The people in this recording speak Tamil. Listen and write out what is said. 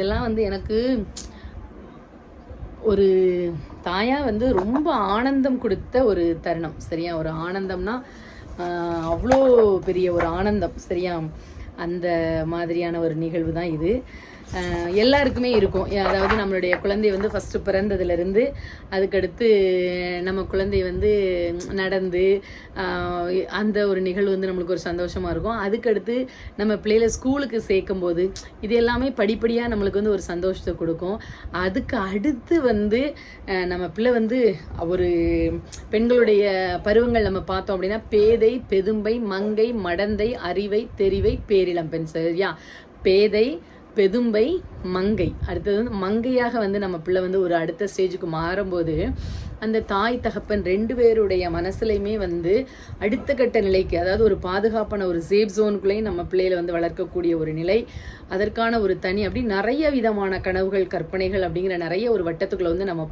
இதெல்லாம் வந்து எனக்கு ஒரு தாயா வந்து ரொம்ப ஆனந்தம் கொடுத்த ஒரு தருணம். சரியா? ஒரு ஆனந்தம்னா ஆஹ், அவ்வளோ பெரிய ஒரு ஆனந்தம். சரியா? அந்த மாதிரியான ஒரு நிகழ்வு தான் இது. எல்லாருக்குமே இருக்கும். அதாவது நம்மளுடைய குழந்தை வந்து ஃபஸ்ட்டு பிறந்ததுலேருந்து அதுக்கடுத்து நம்ம குழந்தை வந்து நடந்து அந்த ஒரு நிகழ்வு வந்து நம்மளுக்கு ஒரு சந்தோஷமாக இருக்கும். அதுக்கடுத்து நம்ம பிள்ளையில ஸ்கூலுக்கு சேர்க்கும் போது இது எல்லாமே படிப்படியாக நம்மளுக்கு வந்து ஒரு சந்தோஷத்தை கொடுக்கும். அதுக்கு அடுத்து வந்து நம்ம பிள்ளை வந்து ஒரு பெண்களுடைய பருவங்கள் நம்ம பார்த்தோம் அப்படின்னா பேதை பெதும்பை மங்கை மடந்தை அறிவை தெரிவை பேரிளம் பெண் சரியா? பேதை பெதும்பை மங்கை. அடுத்தது வந்து மங்கையாக வந்து நம்ம பிள்ளை வந்து ஒரு அடுத்த ஸ்டேஜுக்கு மாறும்போது அந்த தாய் தகப்பன் ரெண்டு பேருடைய மனசுலையுமே வந்து அடுத்த கட்ட நிலைக்கு அதாவது ஒரு பாதுகாப்பான ஒரு சேஃப் ஜோனுக்குள்ளேயும் நம்ம பிள்ளையில வந்து வளர்க்கக்கூடிய ஒரு நிலை அதற்கான ஒரு தனி அப்படி நிறைய விதமான கனவுகள் கற்பனைகள் அப்படிங்கிற நிறைய ஒரு வட்டத்துக்குள்ள வந்து நம்ம